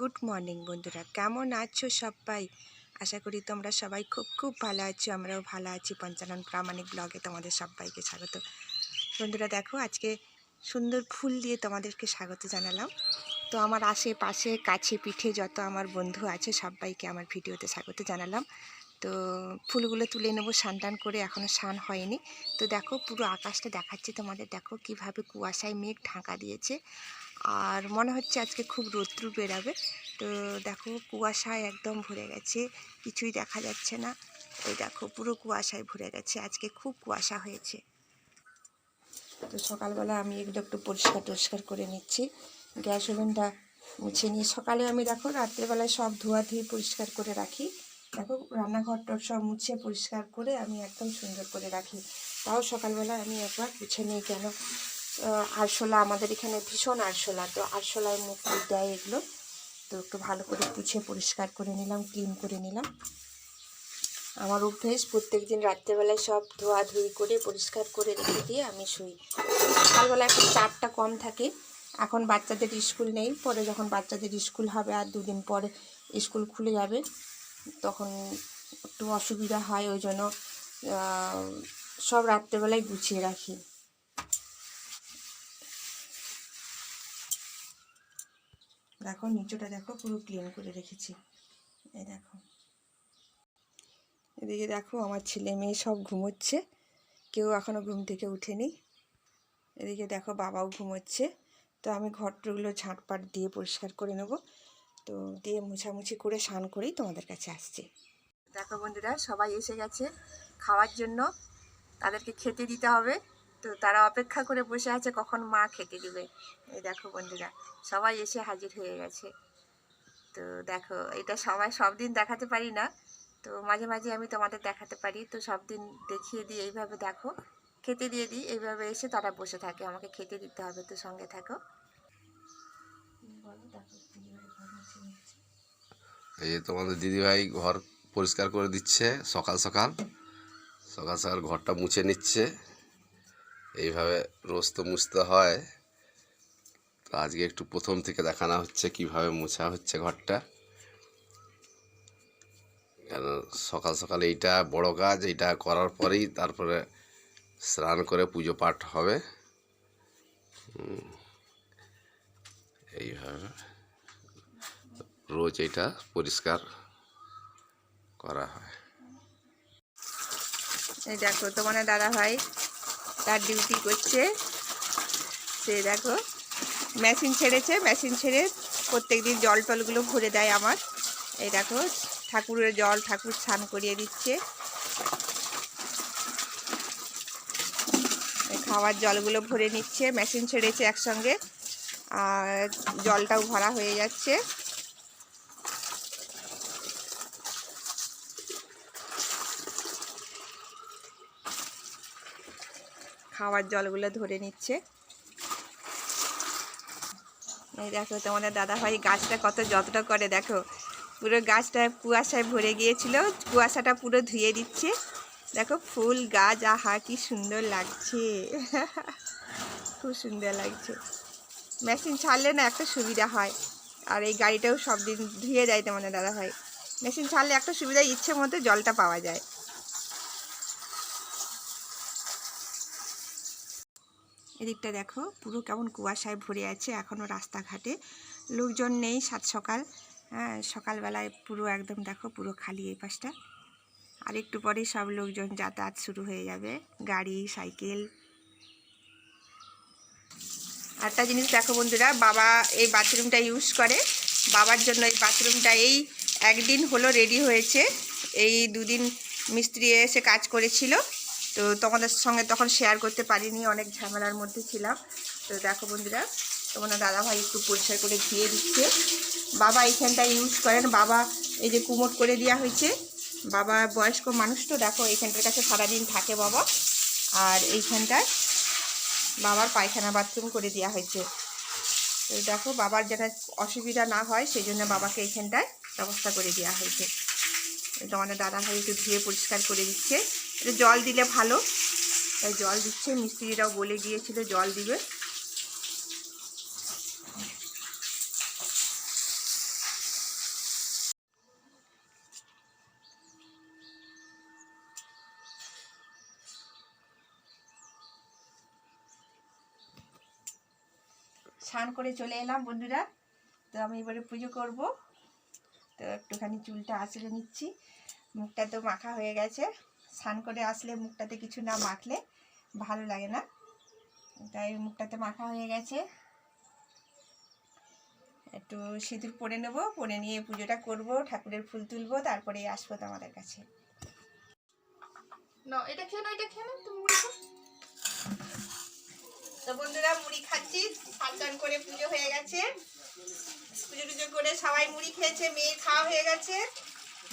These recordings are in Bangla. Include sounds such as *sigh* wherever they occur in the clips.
গুড মর্নিং বন্ধুরা। কেমন আছো সবাই? আশা করি তোমরা সবাই খুব খুব ভালো আছো, আমরাও ভালো আছি। পঞ্চানন প্রামাণিক ব্লগে তোমাদের সবাইকে স্বাগত। বন্ধুরা দেখো, আজকে সুন্দর ফুল দিয়ে তোমাদেরকে স্বাগত জানালাম। তো আমার আশেপাশে কাছে পিঠে যত আমার বন্ধু আছে, সবাইকে আমার ভিডিওতে স্বাগত জানালাম। তো ফুলগুলো তুলে নেব টান করে এখনও স্নান হয়নি। তো দেখো, পুরো আকাশটা দেখাচ্ছে তোমাদের। দেখো, কীভাবে কুয়াশায় মেঘ ঢাকা দিয়েছে। আর মনে হচ্ছে আজকে খুব রৌদ্র বেরাবে। তো দেখো কুয়াশায় একদম ভরে গেছে, কিছুই দেখা যাচ্ছে না। এই দেখো পুরো কুয়াশায় ভরে গেছে, আজকে খুব কুয়াশা হয়েছে। তো সকালবেলা আমি এগুলো একটু পরিষ্কার টরিষ্কার করে নিচ্ছি। গ্যাস ওভেনটা মুছে নিয়ে সকালে আমি দেখো রাত্রেবেলায় সব ধোয়া ধুয়ে পরিষ্কার করে রাখি। দেখো রান্নাঘরটা সব মুছে পরিষ্কার করে আমি একদম সুন্দর করে রাখি। তাও সকালবেলা আমি একবার মুছে নিই কেন? আরশোলা আমাদের এখানে ভীষণ আরশোলা। তো আরশোলায় মুখ দেয় এগুলো। তো একটু ভালো করে পুছে পরিষ্কার করে নিলাম, ক্লিন করে নিলাম। আমার অভ্যেস প্রত্যেক দিন রাত্রেবেলায় সব ধোয়াধুয়ি করে পরিষ্কার করে রেখে দিয়ে আমি শুই। সকালবেলা একটু চাপটা কম থাকে। এখন বাচ্চাদের স্কুল নেই, পরে যখন বাচ্চাদের স্কুল হবে আর দুদিন পরে স্কুল খুলে যাবে, তখন একটু অসুবিধা হয়, ওই জন্য সব রাত্রেবেলায় গুছিয়ে রাখি। দেখো, নিচটা দেখো, পুরো ক্লিন করে রেখেছি। এই দেখো। এদিকে দেখো, আমার ছেলে মেয়ে সব ঘুমোচ্ছে। কেউ এখনও ঘুম থেকে উঠেনি। এদিকে দেখো, বাবাও ঘুমোচ্ছে। তো আমি ঘরগুলো ঝাঁটপাট দিয়ে পরিষ্কার করে নেব। তো দিয়ে মুছামুছি করে স্নান করেই তোমাদের কাছে আসছি। দেখো বন্ধুরা, সবাই এসে গেছে। খাওয়ার জন্য তাদেরকে খেতে দিতে হবে। তো তারা অপেক্ষা করে বসে আছে কখন মা খেতে দিবে। এই দেখো বন্ধুরা, সবাই এসে হাজির হয়ে গেছে। তো দেখো, এটা সবাই সব দিন দেখাতে পারি না। তো মাঝে মাঝে আমি তোমাদের দেখাতে পারি। তো সব দিন দেখিয়ে দিই এইভাবে দেখো, খেতে দিয়ে দিই। এইভাবে এসে তারা বসে থাকে, আমাকে খেতে দিতে হবে, তো সঙ্গে থাকো। এই যে তোমাদের দিদিভাই ঘর পরিষ্কার করে দিচ্ছে সকাল সকাল। সকাল সকাল ঘরটা মুছে নিচ্ছে। এইভাবে রোজ তো মুছতে হয়। তো আজকে একটু প্রথম থেকে দেখানো হচ্ছে কীভাবে মোছা হচ্ছে ঘরটা। কেন সকাল সকাল এইটা বড় কাজ, এইটা করার পরেই তারপরে স্নান করে পুজো পাঠ হবে। এইভাবে রোজ এটা পরিষ্কার করা হয়। এই দেখো তোমার দাদা ভাই তার ডিউটি করছে। সে দেখো মেশিন ছেড়েছে মেশিন ছেড়ে প্রত্যেক দিন জল টলগুলো ভরে দেয় আমার। এই দেখো, ঠাকুরের জল ঠাকুর স্নান করিয়ে দিচ্ছে। খাওয়ার জলগুলো ভরে নিচ্ছে মেশিন ছেড়েছে একসঙ্গে। আর জলটাও ভরা হয়ে যাচ্ছে। খাওয়ার জলগুলো ধরে নিচ্ছে। এই দেখো তোমাদের দাদা ভাই গাছটা কত যত্ন করে, দেখো। পুরো গাছটা কুয়াশায় ভরে গিয়েছিল, কুয়াশাটা পুরো ধুয়ে দিচ্ছে। দেখো ফুল, গাছ, আহা, কি সুন্দর লাগছে। খুব সুন্দর লাগছে। মেশিন ছাড়লে না একটা সুবিধা হয়, আর এই গাড়িটাও সব দিন ধুয়ে যায় তোমাদের দাদা ভাই মেশিন ছাড়লে একটা সুবিধা, ইচ্ছে মতো জলটা পাওয়া যায়। এদিকটা দেখো, পুরো কেমন কুয়াশায় ভরে আছে এখনও রাস্তাঘাটে। লোকজন নেই সাত সকাল হ্যাঁ সকালবেলায় পুরো একদম দেখো, পুরো খালি এই পাশটা। আর একটু পরেই সব লোকজন যাতায়াত শুরু হয়ে যাবে, গাড়ি, সাইকেল। একটা জিনিস দেখো বন্ধুরা, বাবা এই বাথরুমটা ইউজ করে। বাবার জন্য এই বাথরুমটা এই একদিন হলো রেডি হয়েছে। এই দুদিন মিস্ত্রি এসে কাজ করেছিল। তো তোমাদের সঙ্গে তখন শেয়ার করতে পারিনি, অনেক ঝামেলার মধ্যে ছিলাম। তো দেখো বন্ধুরা তোমাদের দাদাভাই একটু পরিষ্কার করে ধুয়ে দিচ্ছে। বাবা এইখানটা ইউজ করেন, বাবা এই যে কুমোট করে দেওয়া হয়েছে। বাবা বয়স্ক মানুষ তো, দেখো এইখানটার কাছে সারাদিন থাকে বাবা। আর এইখানটায় বাবার পায়খানা বাথরুম করে দেওয়া হয়েছে। তো দেখো বাবার যেন অসুবিধা না হয়, সেই জন্য বাবাকে এইখানটায় ব্যবস্থা করে দেওয়া হয়েছে। তোমাদের আমাদের দাদা ভাই একটু ধুয়ে পরিষ্কার করে দিচ্ছে। জল দিলে ভালো। তাই জল দিচ্ছে, মিস্ত্রিরাও বলে গিয়েছিল জল দিবে। স্নান করে চলে এলাম বন্ধুরা। তো আমি এবারে পুজো করব। তো একটুখানি চুলটা আঁচড়ে নিচ্ছি। মুখটা তো মাখা হয়ে গেছে। স্নান করে আসলে মুখটাতে কিছু না মাখলে ভালো লাগে না। তাই মুখটাতে মাখা হয়ে গেছে। একটু সিঁদুর পরে নেব, পরে নিয়ে পুজোটা করব, ঠাকুরের ফুল তুলবো তারপরে আসব তোমাদের কাছে। না এটা খেয়ে এটা খেয়ে না তুমি তো বন্ধুরা, মুড়ি খাচ্ছি, স্নান করে পুজো হয়ে গেছে। পুজো টুজো করে সবাই মুড়ি খেয়েছে, মেয়ে খাওয়া হয়ে গেছে।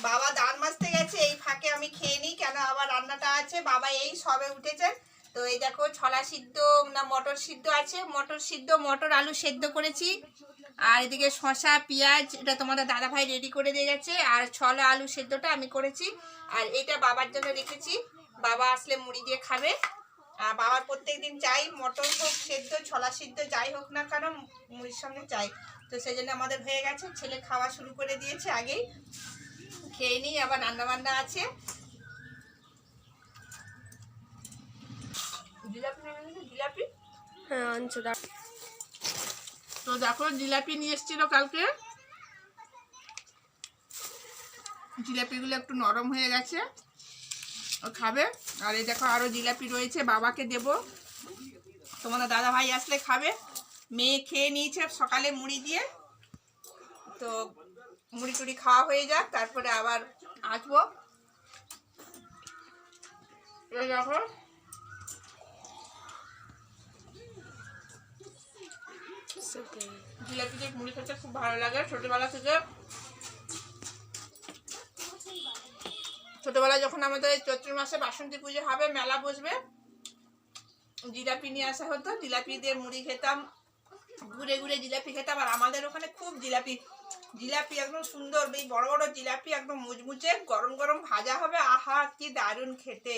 বাবা দান মাজতে গেছে, এই ফাঁকে আমি খেয়ে নিই, কেন আবার রান্নাটা আছে? বাবা এই সবে উঠেছে তো এই দেখো, ছলা সিদ্ধ, না মটর সিদ্ধ আছে। মটর সিদ্ধ, মটর আলু সেদ্ধ করেছি। আর এদিকে শশা পেঁয়াজ, এটা তোমাদের দাদাভাই রেডি করে দিয়ে গেছে। আর ছলা আলু সেদ্ধটা আমি করেছি। আর এটা বাবার জন্য রেখেছি। বাবা আসলে মুড়ি দিয়ে খাবে। আর বাবার প্রত্যেক দিন চাই, মটর হোক সেদ্ধ, ছলা সিদ্ধ, যাই হোক না কেন, মুড়ির সঙ্গে চাই। তো সেই জন্য আমাদের হয়ে গেছে। ছেলে খাওয়া শুরু করে দিয়েছে আগেই। খেয়ে নিই আবার রান্না বান্না আছে। জিলাপি হ্যাঁ আনছো তো দেখো জিলাপি নিয়ে এসেছিল কালকে। জিলাপিগুলো একটু নরম হয়ে গেছে। ও খাবে। আর এই দেখো আরও জিলাপি রয়েছে বাবাকে দেব। তোমাদের দাদা ভাই আসলে খাবে। মেয়ে খেয়ে নিয়েছে সকালে মুড়ি দিয়ে। তো মুড়ি টুড়ি খাওয়া হয়ে যাক, তারপরে আবার আসব। জিলাপি দিয়ে মুড়ি খেতে খুব ভালো লাগে, ছোটবেলা থেকে। ছোটবেলায় যখন আমাদের চৈত্র মাসে বাসন্তী পুজো হবে, মেলা বসবে। জিলাপি নিয়ে আসা হতো, জিলাপি দিয়ে মুড়ি খেতাম। ঘুরে ঘুরে জিলাপি খেতাম আর আমাদের ওখানে খুব জিলাপি জিলাপি একদম সুন্দর এই বড় বড় জিলাপি একদম মুচমুচে গরম গরম ভাজা হবে আহা কি দারুণ খেতে।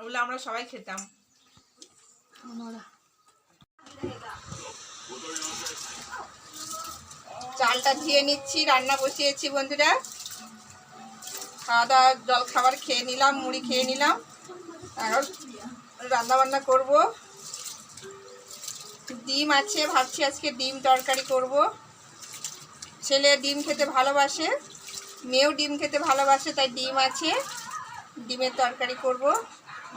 ওগুলো আমরা সবাই খেতাম। চালটা ধুয়ে নিচ্ছি রান্না বসিয়েছি বন্ধুরা। খাওয়া দাওয়া জল খাবার খেয়ে নিলাম মুড়ি খেয়ে নিলাম। এখন রান্না বান্না করব। ডিম আছে, ভাবছি আজকে ডিম তরকারি করব। ছেলে ডিম খেতে ভালোবাসে, মেয়েও ডিম খেতে ভালোবাসে, তাই ডিম আছে। ডিমের তরকারি করব।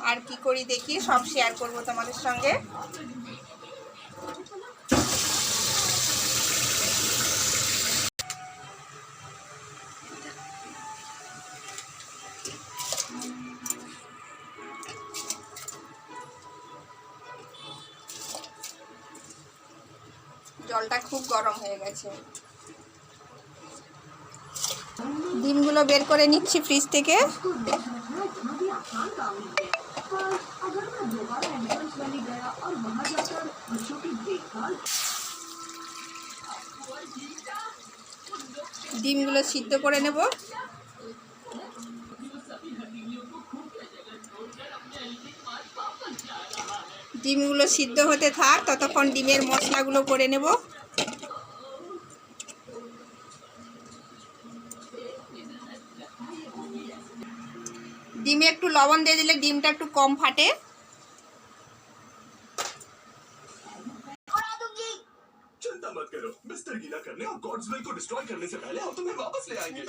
আর কি করি দেখি, সব শেয়ার করব তোমাদের সঙ্গে। হয়ে গেছে। ডিমগুলো বের করে নিচ্ছি ফ্রিজ থেকে। ডিমগুলো সিদ্ধ করে নেব। ডিমগুলো সিদ্ধ হতে থাক, ততক্ষণ ডিমের মশলাগুলো করে নেব। লবণ দিয়ে দিলে ডিমটা একটু কম ফাটে चिंता मत करो मिस्टर गीला करने और गॉड्सविल को डिस्ट्रॉय करने से पहले हम तुम्हें वापस ले आएंगे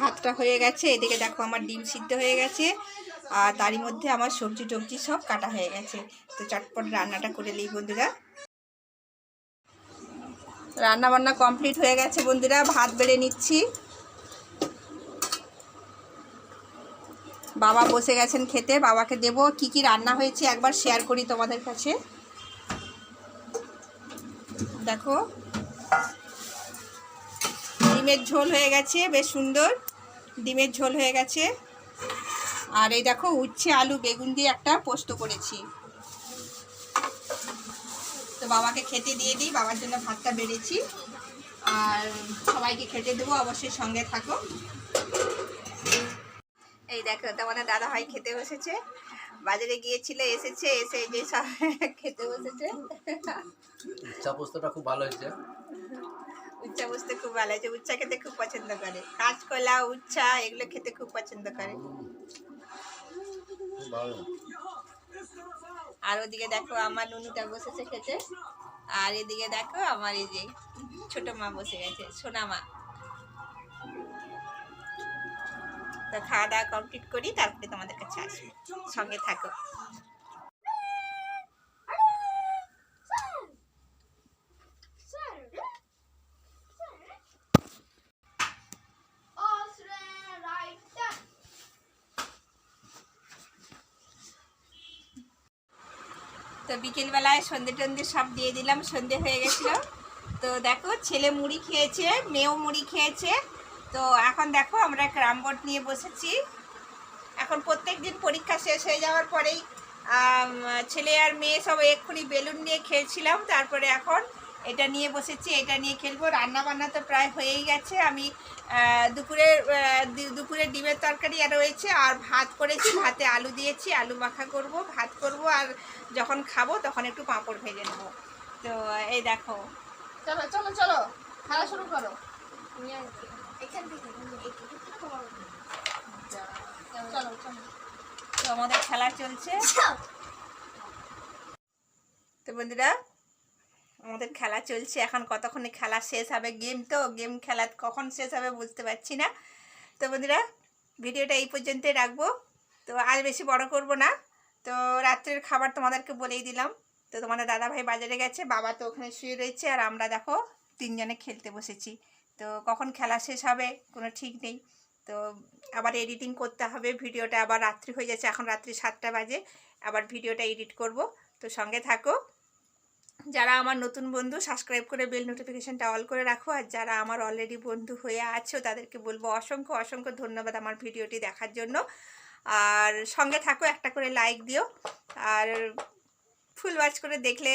ভাতটা হয়ে গেছে এদিকে দেখো আমার ডিম সিদ্ধ হয়ে গেছে আর তারই মধ্যে আমার সবজি টবজি সব কাটা হয়ে গেছে। তো চটপট রান্নাটা করে নিই বন্ধুরা। রান্না বান্না কমপ্লিট হয়ে গেছে বন্ধুরা, ভাত বেড়ে নিচ্ছি। বাবা বসে গেছেন খেতে, বাবাকে দেব কি কি রান্না হয়েছে একবার শেয়ার করি তোমাদের কাছে। দেখো, ডিমের ঝোল হয়ে গেছে, বেশ সুন্দর। ডিমের ঝোল হয়ে গেছে। আর এই দেখো উচ্ছে আলু বেগুন দিয়ে একটা পোস্ত করেছি। তো বাবাকে খেতে দিয়ে দিই বাবার জন্য ভাতটা বেড়েছি। আর সবাইকে খেতে দেবো অবশ্যই সঙ্গে থাকো। এই দেখো তোমাদের দাদা ভাই খেতে বসেছে। বাজারে গিয়েছিল এসেছে এসে যে সব খেতে বসেছে। চা পোস্তটা খুব ভালো হয়েছে। উচ্চা বসতে খুব ভালো আছে উচ্চা খেতে খুব পছন্দ করে। কাঁচকলা উচ্চা এগুলো খেতে খুব পছন্দ করে। আর ওদিকে দেখো আমার নুনুটা বসেছে খেতে। আর এদিকে দেখো আমার এই যে ছোট মা বসে গেছে, সোনা মা। তো খাওয়া দাওয়া কমপ্লিট করি, তারপরে তোমাদের কাছে আসব। সঙ্গে থাকো। বিকেলবেলায় সন্ধে টন্ধে সব দিয়ে দিলাম, সন্ধে হয়ে গেছিল। তো দেখো, ছেলে মুড়ি খেয়েছে, মেয়েও মুড়ি খেয়েছে। তো এখন দেখো, আমরা ক্রাম বোর্ড নিয়ে বসেছি। এখন প্রত্যেক দিন পরীক্ষা শেষ হয়ে যাওয়ার পরেই ছেলে আর মেয়ে সব এক্ষুনি বেলুন নিয়ে খেয়েছিলাম। তারপরে এখন এটা নিয়ে বসেছি এটা নিয়ে খেলব। রান্না বান্না তো প্রায় হয়েই গেছে। আমি দুপুরে দুপুরের আহ, দু- দুপুরের ডিমের তরকারি আর রয়েছে। আর ভাত করেছি ভাতে আলু দিয়েছি আলু মাখা করব ভাত করব। আর যখন খাব তখন একটু পাঁপড় ভেজে নেব। তো এই দেখো। চলো চলো চলো। খেলা শুরু করো। চলো চলো। তো আমাদের খেলা চলছে। তো বন্ধুরা আমাদের খেলা চলছে, এখন কতক্ষণে খেলা শেষ হবে গেম তো গেম খেলা কখন শেষ হবে বুঝতে পারছি না। তো বন্ধুরা, ভিডিওটা এই পর্যন্তই রাখব। তো আজ বেশি বড় করব না। তো রাত্রের খাবার তোমাদেরকে বলেই দিলাম। তো তোমাদের দাদাভাই বাজারে গেছে, বাবা তো ওখানে শুয়ে রয়েছে, আর আমরা দেখো তিনজনে খেলতে বসেছি। তো কখন খেলা শেষ হবে কোনো ঠিক নেই। তো আবার এডিটিং করতে হবে, ভিডিওটা আবার রাত্রি হয়ে যাচ্ছে, এখন রাত্রি সাতটা বাজে, আবার ভিডিওটা এডিট করব। তো সঙ্গে থাকো। যারা আমার নতুন বন্ধু সাবস্ক্রাইব করে বেল নোটিফিকেশনটা অল করে রাখো। আর যারা আমার অলরেডি বন্ধু হয়ে আছো, তাদেরকে বলব অসংখ্য অসংখ্য ধন্যবাদ আমার ভিডিওটি দেখার জন্য। আর সঙ্গে থাকো, একটা করে লাইক দিও। আর ফুল ওয়াচ করে দেখলে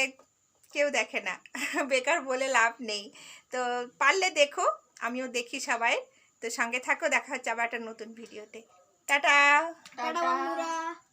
কেউ দেখে না। *laughs* বেকার বলে লাভ নেই। তো পারলে দেখো, আমিও দেখি সবাই। তো সঙ্গে থাকো, দেখা হচ্ছে আবার একটা নতুন ভিডিওতে। টাটা! টাটা